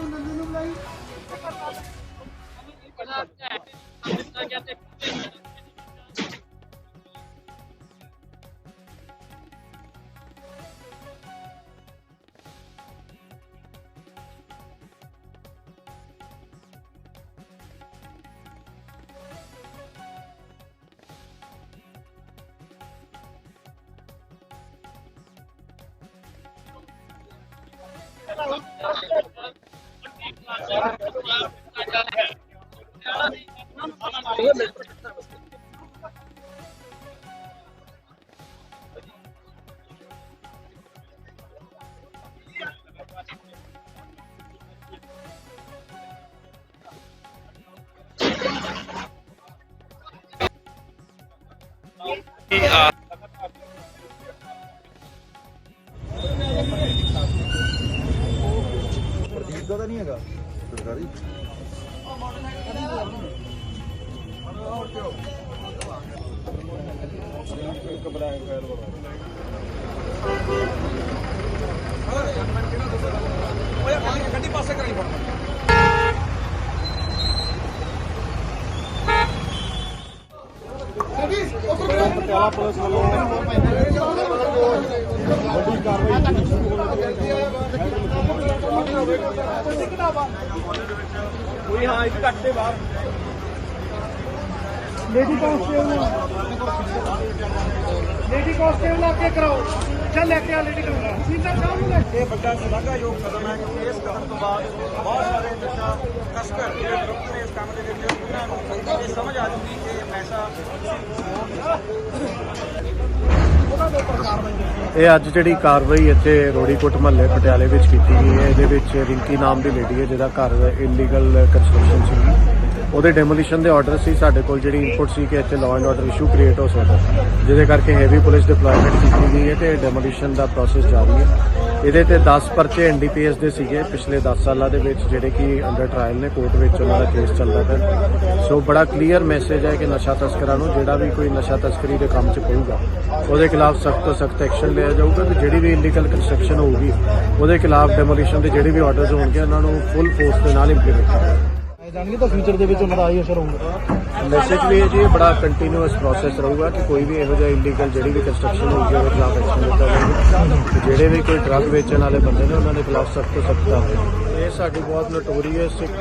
ਤੂੰ ਨੰਦੂ ਨੂੰ ਬੁਲਾਈ। ਪ੍ਰਦੀਪ ਦਾ ਤਾਂ ਨਹੀਂ ਹੈਗਾ। ਸਰਕਾਰੀ? ਪਟਿਆਲਾ ਪੁਲਿਸ ਵੱਲੋਂ ਵੱਡੀ ਕਾਰਵਾਈ ਸ਼ੁਰੂ ਹੋ ਗਈ ਹੈ। ਕੋਈ ਹਾਂ ਇੱਕ ਘੱਟ ਦੇ ਬਾਹਰ। ਲੇਡੀ ਕਾਂਸਟੇਬਲ ਲੇਡੀ ਕਾਂਸਟੇਬਲ ਕੇ ਕਰਾਓ। ਚੱਲ ਲੈ ਕੇ ਆ ਲੇਡੀ ਕਾਂਸਟੇਬਲ ਸੀਤਾ ਸਾਹਿਬ ਨੂੰ ਇਹ ਵੱਡਾ ਸ਼ਲਾਘਾਯੋਗ ਕਦਮ ਹੈ ਕਿ ਇਸ ਕਦਮ ਤੋਂ ਬਾਅਦ ਬਹੁਤ ਸਾਰੇ ਨਸ਼ਾ ਤਸਕਰ ਜਿਹੜੇ ਗਰੁੱਪ ਨੇ ਇਸ ਕੰਮ ਦੇ ਵਿੱਚ ਉਹਨਾਂ ਨੂੰ ਇਹ ਸਮਝ ਆ ਜੂਗੀ ਇਹ ਅੱਜ ਜਿਹੜੀ ਕਾਰਵਾਈ ਇੱਥੇ ਰੋੜੀਕੋਟ ਮਹੱਲੇ ਪਟਿਆਲੇ ਵਿੱਚ ਕੀਤੀ ਗਈ ਹੈ। ਇਹਦੇ ਵਿੱਚ ਰਿੰਕੀ ਨਾਮ ਦੀ ਲੇਡੀ ਹੈ ਜਿਹਦਾ ਘਰ ਇਲੀਗਲ ਕੰਸਟਰਕਸ਼ਨ ਸੀ ਉਹਦੇ ਡੈਮੋਲੀਸ਼ਨ ਦੇ ਆਰਡਰ ਸੀ, ਸਾਡੇ ਕੋਲ ਜਿਹੜੀ ਇਨਪੁਟ ਸੀ ਕਿ ਇੱਥੇ law and order issue create ਹੋ ਸਕਦਾ। ਜਿਹਦੇ ਕਰਕੇ ਹੈਵੀ ਪੁਲਿਸ ਡਿਪਲੋਇਮੈਂਟ ਕੀਤੀ ਗਈ ਹੈ ਤੇ ਡੈਮੋਲੀਸ਼ਨ ਦਾ ਪ੍ਰੋਸੈਸ ਜਾਰੀ ਹੈ। ਇਹਦੇ ਤੇ 10 ਪਰਚੇ ਐਨਡੀਪੀਐਸ ਦੇ ਸੀਗੇ ਪਿਛਲੇ 10 ਸਾਲਾਂ ਦੇ ਵਿੱਚ, ਜਿਹੜੇ ਕਿ ਅੰਡਰ ਟ੍ਰਾਇਲ ਨੇ ਕੋਰਟ ਵਿੱਚ ਉਹਨਾਂ ਦਾ ਕੇਸ ਚੱਲਦਾ ਪਿਆ। ਸੋ ਬੜਾ ਕਲੀਅਰ ਮੈਸੇਜ ਹੈ ਕਿ ਨਸ਼ਾ ਤਸਕਰਾਂ ਨੂੰ ਜਿਹੜਾ ਵੀ ਕੋਈ ਨਸ਼ਾ ਤਸਕਰੀ ਦੇ ਕੰਮ 'ਚ ਪਊਗਾ, ਉਹਦੇ ਖਿਲਾਫ ਸਖਤ ਤੋਂ ਸਖਤ ਐਕਸ਼ਨ ਲਿਆ ਜਾਊਗਾ ਤੇ ਜਿਹੜੀ ਵੀ ਇਲੀਗਲ ਕੰਸਟਰਕਸ਼ਨ ਹੋਊਗੀ, ਉਹਦੇ ਖਿਲਾਫ ਡੈਮੋਲੀਸ਼ਨ ਦੇ ਜਿਹੜੇ ਵੀ ਆਰਡਰਸ ਹੋਣਗੇ ਉਹਨਾਂ ਨੂੰ ਫੁੱਲ ਫੋਰਸ ਦੇ ਨਾਲ ਇੰਪਲੀਮੈਂਟ ਕਰਾਂਗੇ। ਜਾਣਗੇ ਤਾਂ ਫਿਊਚਰ ਦੇ ਵਿੱਚ ਉਹਨਾਂ ਦਾ ਆਈ ਅਸਰ ਹੋਊਗਾ। ਮੈਸੇਜ ਵੀ ਇਹ ਜੀ ਬੜਾ ਕੰਟੀਨਿਊਸ ਪ੍ਰੋਸੈਸ ਰਹੂਗਾ ਕਿ ਕੋਈ ਵੀ ਇਹੋ ਜਿਹਾ ਇਲੀਗਲ ਜਿਹੜੀ ਵੀ ਕੰਸਟਰਕਸ਼ਨ ਹੋਊਗੀ, ਉਹਦੇ ਖਿਲਾਫ ਐਕਸ਼ਨ ਲਿੱਤਾ ਜਾਊਗਾ। ਤੇ ਜਿਹੜੇ ਵੀ ਕੋਈ ਡਰੱਗ ਵੇਚਣ ਵਾਲੇ ਬੰਦੇ ਨੇ, ਉਹਨਾਂ ਦੇ ਖਿਲਾਫ ਸਖਤ ਤੋਂ ਸਖਤ ਕਾਰਵਾਈ। ਇਹ ਸਾਡੀ ਬਹੁਤ ਨੋਟੋਰੀਅਸ ਇੱਕ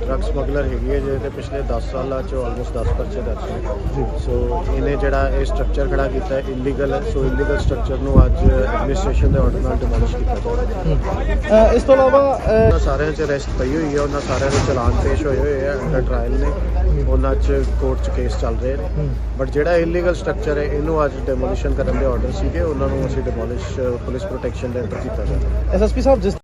ਡਰੱਗ ਸਮਗਲਰ ਹੈਗੀ ਹੈ ਜਿਹਦੇ ਪਿਛਲੇ 10 ਸਾਲਾਂ ਚ ਆਲਮੋਸਟ 10 ਪਰਚੇ ਦਰਜ ਨੇ ਸੋ ਇਹਨੇ ਜਿਹੜਾ ਇਹ ਸਟਰਕਚਰ ਖੜਾ ਕੀਤਾ ਹੈ ਇਲੀਗਲ ਹੈ ਸੋ ਇਲੀਗਲ ਸਟਰਕਚਰ ਨੂੰ ਅੱਜ ਐਡਮਿਨਿਸਟ੍ਰੇਸ਼ਨ ਦੇ ਆਰਡਰ ਨਾਲ ਡਿਮੋਲਿਸ਼ ਕੀਤਾ ਜਾਊਗਾ ਇਸ ਤੋਂ ਇਲਾਵਾ ਉਹਨਾਂ ਸਾਰਿਆਂ 'ਚ ਅਰੈਸਟ ਪਈ ਹੋਈ ਹੈ ਉਹਨਾਂ ਸਾਰਿਆਂ ਦੇ ਚਲਾਨ ਪੇਸ਼ ਹੋਏ ਹੋਏ ਆ ਅੰਡਰ ਟ੍ਰਾਇਲ ਨੇ। ਉਹਨਾਂ 'ਚ ਕੋਰਟ 'ਚ ਕੇਸ ਚੱਲ ਰਹੇ ਨੇ। ਬਟ ਜਿਹੜਾ ਇਲੀਗਲ ਸਟਰਕਚਰ ਹੈ ਇਹਨੂੰ ਅੱਜ ਡੈਮੋਲੀਸ਼ਨ ਕਰਨ ਦੇ ਆਰਡਰ ਸੀਗੇ ਉਹਨਾਂ ਨੂੰ ਅਸੀਂ ਡਿਮੋਲਿਸ਼ ਪੁਲਿਸ ਪ੍ਰੋਟੈਕਸ਼ਨ ਦੇ ਅੰਡਰ ਕੀਤਾ ਜਾਵੇ ਐਸਐਸਪੀ ਸਾਹਿਬ ਜਿਸ